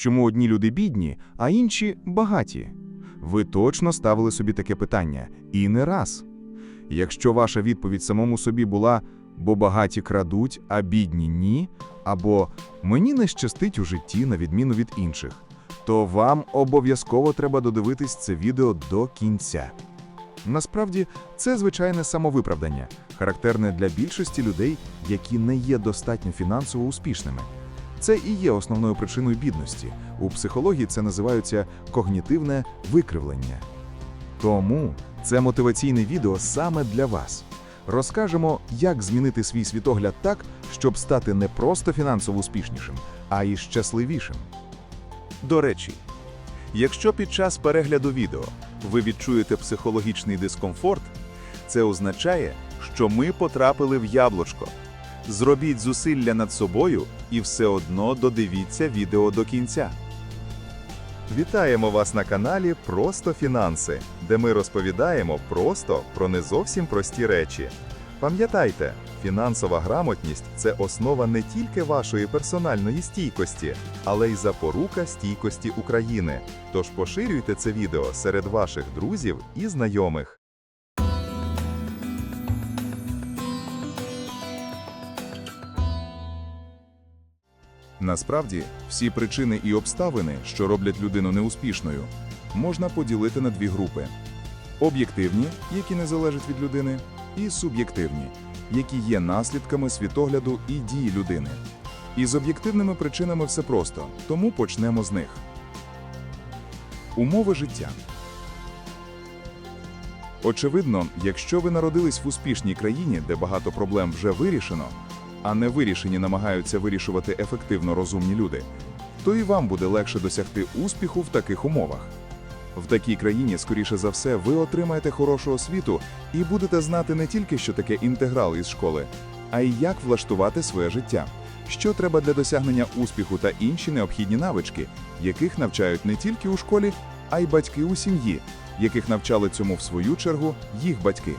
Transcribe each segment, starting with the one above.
Чому одні люди бідні, а інші багаті? Ви точно ставили собі таке питання і не раз. Якщо ваша відповідь самому собі була бо багаті крадуть, а бідні ні, або мені не щастить у житті на відміну від інших, то вам обов'язково треба додивитись це відео до кінця. Насправді, це звичайне самовиправдання, характерне для більшості людей, які не є достатньо фінансово успішними. Це і є основною причиною бідності. У психології це називається когнітивне викривлення. Тому це мотиваційне відео саме для вас. Розкажемо, як змінити свій світогляд так, щоб стати не просто фінансово успішнішим, а й щасливішим. До речі, якщо під час перегляду відео ви відчуєте психологічний дискомфорт, це означає, що ми потрапили в яблучко. Зробіть зусилля над собою і все одно додивіться відео до кінця. Вітаємо вас на каналі Просто Фінанси, де ми розповідаємо просто про не зовсім прості речі. Пам'ятайте, фінансова грамотність це основа не тільки вашої персональної стійкості, але й запорука стійкості України. Тож поширюйте це відео серед ваших друзів і знайомих. Насправді, всі причини і обставини, що роблять людину неуспішною, можна поділити на дві групи: об'єктивні, які не залежать від людини, і суб'єктивні, які є наслідками світогляду і дії людини. І з об'єктивними причинами все просто, тому почнемо з них. Умови життя. Очевидно, якщо ви народились в успішній країні, де багато проблем вже вирішено, а не вирішені намагаються вирішувати ефективно розумні люди, то і вам буде легше досягти успіху в таких умовах. В такій країні, скоріше за все, ви отримаєте хорошу освіту і будете знати не тільки, що таке інтеграл із школи, а й як влаштувати своє життя, що треба для досягнення успіху та інші необхідні навички, яких навчають не тільки у школі, а й батьки у сім'ї, яких навчали цьому в свою чергу їх батьки.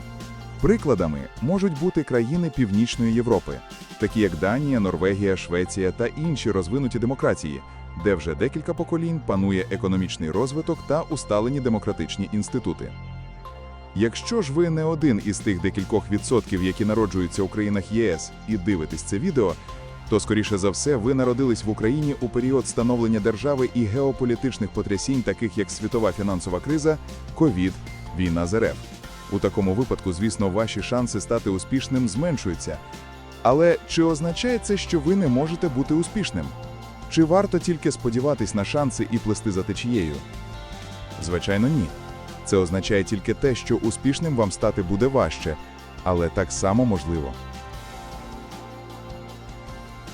Прикладами можуть бути країни Північної Європи, такі як Данія, Норвегія, Швеція та інші розвинуті демократії, де вже декілька поколінь панує економічний розвиток та усталені демократичні інститути. Якщо ж ви не один із тих декількох відсотків, які народжуються у країнах ЄС, і дивитесь це відео, то скоріше за все ви народились в Україні у період становлення держави і геополітичних потрясінь, таких як світова фінансова криза, ковід, війна з РФ. У такому випадку, звісно, ваші шанси стати успішним зменшуються. Але чи означає це, що ви не можете бути успішним? Чи варто тільки сподіватись на шанси і плести за течією? Звичайно, ні. Це означає тільки те, що успішним вам стати буде важче, але так само можливо.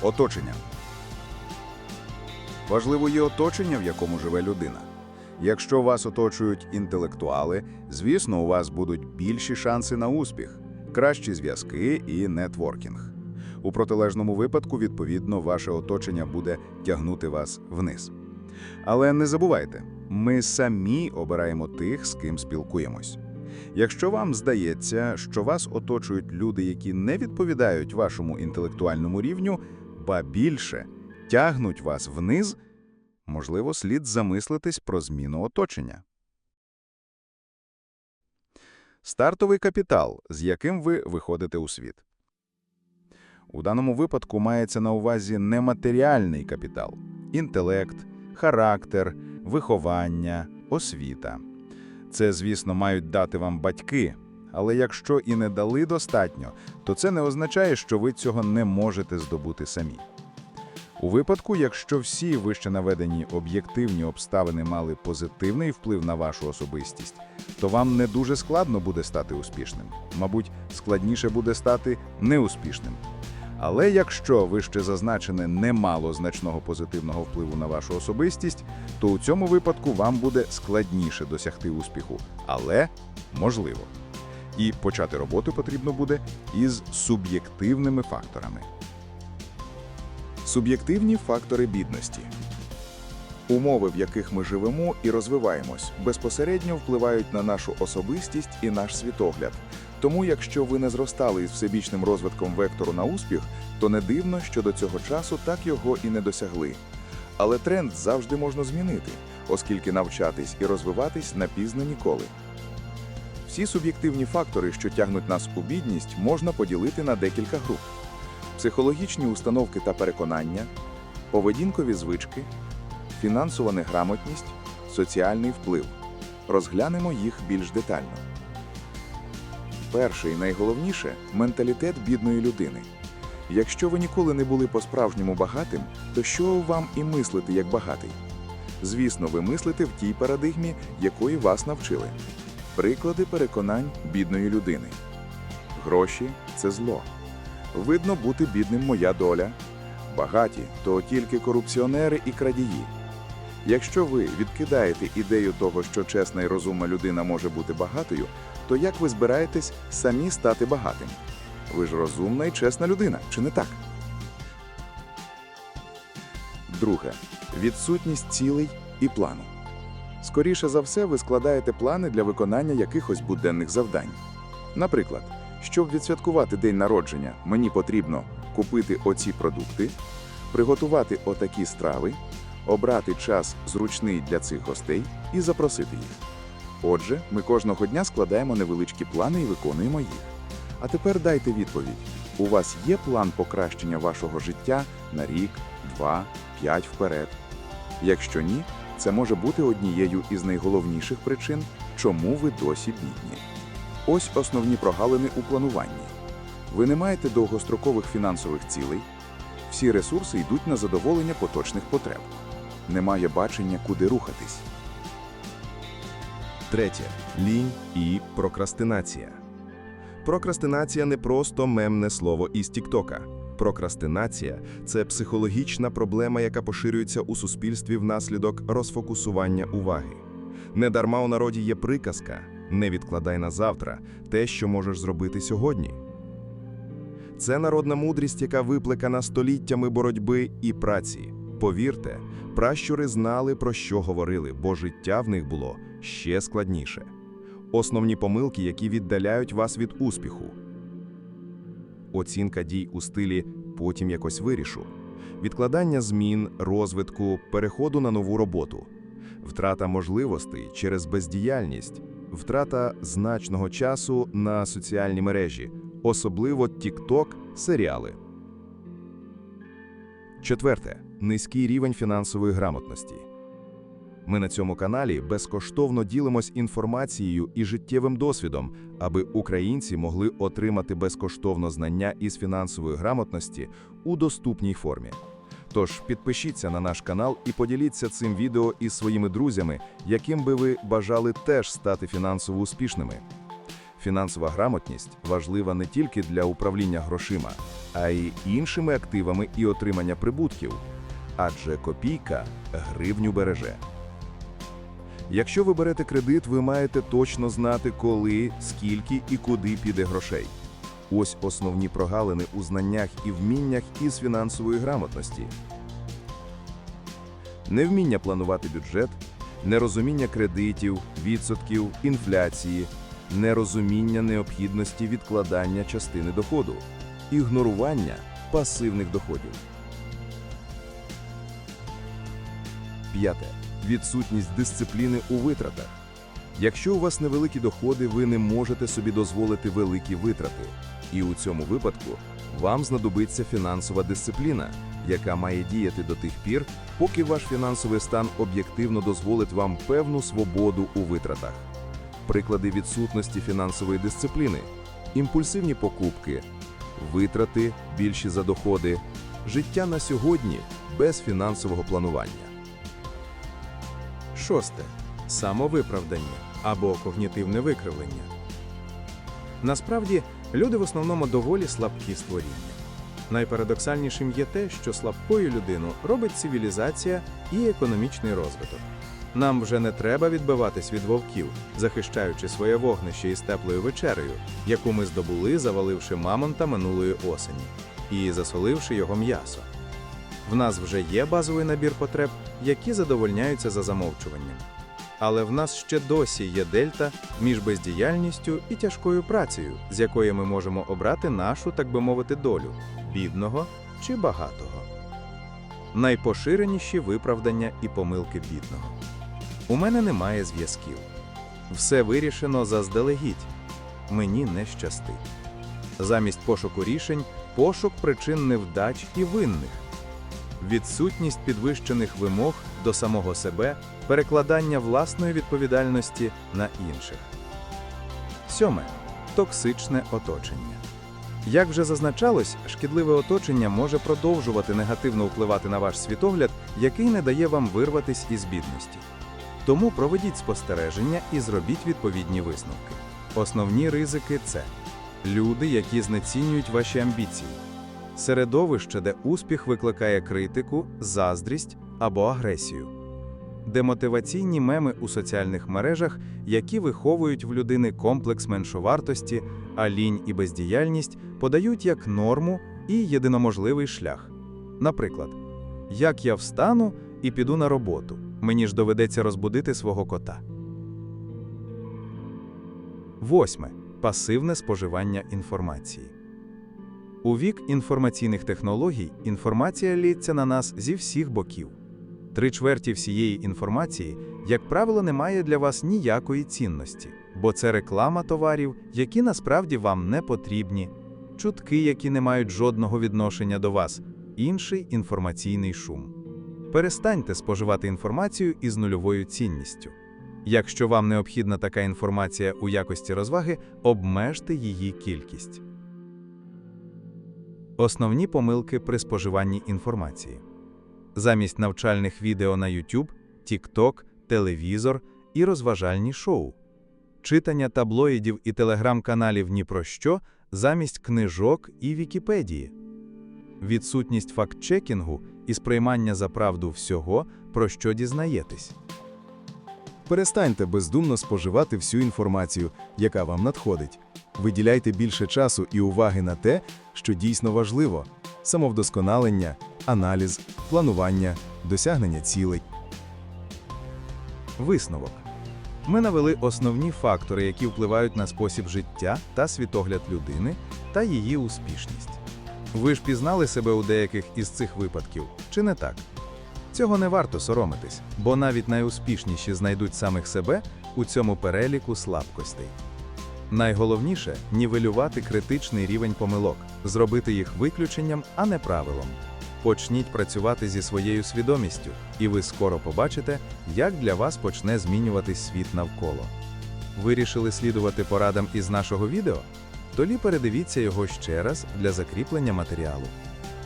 Оточення. Важливо є оточення, в якому живе людина. Якщо вас оточують інтелектуали, звісно, у вас будуть більші шанси на успіх, кращі зв'язки і нетворкінг. У протилежному випадку, відповідно, ваше оточення буде тягнути вас вниз. Але не забувайте, ми самі обираємо тих, з ким спілкуємось. Якщо вам здається, що вас оточують люди, які не відповідають вашому інтелектуальному рівню, ба більше тягнуть вас вниз, можливо, слід замислитись про зміну оточення. Стартовий капітал, з яким ви виходите у світ. У даному випадку мається на увазі нематеріальний капітал – інтелект, характер, виховання, освіта. Це, звісно, мають дати вам батьки, але якщо і не дали достатньо, то це не означає, що ви цього не можете здобути самі. У випадку, якщо всі вище наведені об'єктивні обставини мали позитивний вплив на вашу особистість, то вам не дуже складно буде стати успішним. Мабуть, складніше буде стати неуспішним. Але якщо вище зазначене не мало значного позитивного впливу на вашу особистість, то у цьому випадку вам буде складніше досягти успіху, але можливо. І почати роботу потрібно буде із суб'єктивними факторами. Суб'єктивні фактори бідності. Умови, в яких ми живемо і розвиваємось, безпосередньо впливають на нашу особистість і наш світогляд. Тому, якщо ви не зростали із всебічним розвитком вектору на успіх, то не дивно, що до цього часу так його і не досягли. Але тренд завжди можна змінити, оскільки навчатись і розвиватись не пізно ніколи. Всі суб'єктивні фактори, що тягнуть нас у бідність, можна поділити на декілька груп: психологічні установки та переконання, поведінкові звички, фінансова неграмотність, соціальний вплив. Розглянемо їх більш детально. Перше і найголовніше менталітет бідної людини. Якщо ви ніколи не були по-справжньому багатим, то що вам і мислити як багатий? Звісно, ви мислите в тій парадигмі, якої вас навчили. Приклади переконань бідної людини. Гроші це зло. Видно, бути бідним моя доля. Багаті то тільки корупціонери і крадії. Якщо ви відкидаєте ідею того, що чесна і розумна людина може бути багатою, то як ви збираєтесь самі стати багатим? Ви ж розумна і чесна людина, чи не так? Друге відсутність цілей і плану. Скоріше за все, ви складаєте плани для виконання якихось буденних завдань. Наприклад, щоб відсвяткувати день народження, мені потрібно купити оці продукти, приготувати отакі страви, обрати час зручний для цих гостей і запросити їх. Отже, ми кожного дня складаємо невеличкі плани і виконуємо їх. А тепер дайте відповідь: у вас є план покращення вашого життя на рік, два, п'ять вперед? Якщо ні, це може бути однією із найголовніших причин, чому ви досі бідні. Ось основні прогалини у плануванні. Ви не маєте довгострокових фінансових цілей, всі ресурси йдуть на задоволення поточних потреб. Немає бачення, куди рухатись. Третє лінь і прокрастинація. Прокрастинація не просто мемне слово із Тіктока. Прокрастинація це психологічна проблема, яка поширюється у суспільстві внаслідок розфокусування уваги. Недарма у народі є приказка не відкладай на завтра те, що можеш зробити сьогодні. Це народна мудрість, яка виплекана століттями боротьби і праці. Повірте, пращури знали, про що говорили, бо життя в них було ще складніше. Основні помилки, які віддаляють вас від успіху. Оцінка дій у стилі потім якось вирішу. Відкладання змін, розвитку, переходу на нову роботу. Втрата можливостей через бездіяльність, втрата значного часу на соціальні мережі, особливо TikTok, серіали. Четверте низький рівень фінансової грамотності. Ми на цьому каналі безкоштовно ділимось інформацією і життєвим досвідом, аби українці могли отримати безкоштовно знання із фінансової грамотності у доступній формі. Тож підпишіться на наш канал і поділіться цим відео із своїми друзями, яким би ви бажали теж стати фінансово успішними. Фінансова грамотність важлива не тільки для управління грошима, а й іншими активами і отримання прибутків. Адже копійка гривню береже. Якщо ви берете кредит, ви маєте точно знати, коли, скільки і куди піде грошей. Ось основні прогалини у знаннях і вміннях із фінансової грамотності. Невміння планувати бюджет, нерозуміння кредитів, відсотків, інфляції, нерозуміння необхідності відкладання частини доходу, ігнорування пасивних доходів. П'яте. Відсутність дисципліни у витратах. Якщо у вас невеликі доходи, ви не можете собі дозволити великі витрати. І у цьому випадку вам знадобиться фінансова дисципліна, яка має діяти до тих пір, поки ваш фінансовий стан об'єктивно дозволить вам певну свободу у витратах. Приклади відсутності фінансової дисципліни: імпульсивні покупки, витрати більші за доходи, життя на сьогодні без фінансового планування. Шосте самовиправдання або когнітивне викривлення. Насправді, люди в основному доволі слабкі створіння. Найпарадоксальнішим є те, що слабкою людину робить цивілізація і економічний розвиток. Нам вже не треба відбиватись від вовків, захищаючи своє вогнище із теплою вечерею, яку ми здобули, заваливши мамонта минулої осені, і засоливши його м'ясо. В нас вже є базовий набір потреб, які задовольняються за замовчуванням. Але в нас ще досі є дельта між бездіяльністю і тяжкою працею, з якої ми можемо обрати нашу, так би мовити, долю бідного чи багатого. найпоширеніші виправдання і помилки бідного. У мене немає зв'язків. Все вирішено заздалегідь. Мені не щастить. Замість пошуку рішень пошук причин невдач і винних. Відсутність підвищених вимог до самого себе, перекладання власної відповідальності на інших. Сьоме токсичне оточення. Як вже зазначалось, шкідливе оточення може продовжувати негативно впливати на ваш світогляд, який не дає вам вирватись із бідності. Тому проведіть спостереження і зробіть відповідні висновки. Основні ризики це люди, які знецінюють ваші амбіції, середовище, де успіх викликає критику, заздрість або агресію, демотиваційні меми у соціальних мережах, які виховують в людини комплекс меншовартості, а лінь і бездіяльність подають як норму і єдиноможливий шлях. Наприклад, як я встану і піду на роботу, мені ж доведеться розбудити свого кота. Восьме. Пасивне споживання інформації. У вік інформаційних технологій інформація лється на нас зі всіх боків. Три чверті всієї інформації, як правило, не має для вас ніякої цінності, бо це реклама товарів, які насправді вам не потрібні, чутки, які не мають жодного відношення до вас, інший інформаційний шум. Перестаньте споживати інформацію із нульовою цінністю. Якщо вам необхідна така інформація у якості розваги, обмежте її кількість. Основні помилки при споживанні інформації. Замість навчальних відео на YouTube, TikTok, телевізор і розважальні шоу. Читання таблоїдів і телеграм-каналів ні про що замість книжок і Вікіпедії. Відсутність факт-чекінгу і сприймання за правду всього, про що дізнаєтесь. Перестаньте бездумно споживати всю інформацію, яка вам надходить. Виділяйте більше часу і уваги на те, що дійсно важливо: самовдосконалення, аналіз, планування, досягнення цілей. Висновок. Ми навели основні фактори, які впливають на спосіб життя та світогляд людини та її успішність. Ви ж пізнали себе у деяких із цих випадків, чи не так? Цього не варто соромитись, бо навіть найуспішніші знайдуть самих себе у цьому переліку слабкостей. Найголовніше нівелювати критичний рівень помилок, зробити їх виключенням, а не правилом. Почніть працювати зі своєю свідомістю, і ви скоро побачите, як для вас почне змінюватись світ навколо. Вирішили слідувати порадам із нашого відео? Тоді передивіться його ще раз для закріплення матеріалу.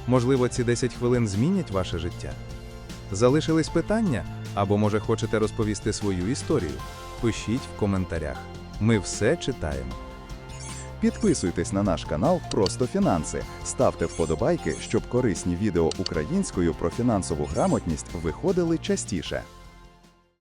Можливо, ці 10 хвилин змінять ваше життя. Залишились питання або, може, хочете розповісти свою історію? Пишіть в коментарях. Ми все читаємо. Підписуйтесь на наш канал Просто Фінанси, ставте вподобайки, щоб корисні відео українською про фінансову грамотність виходили частіше.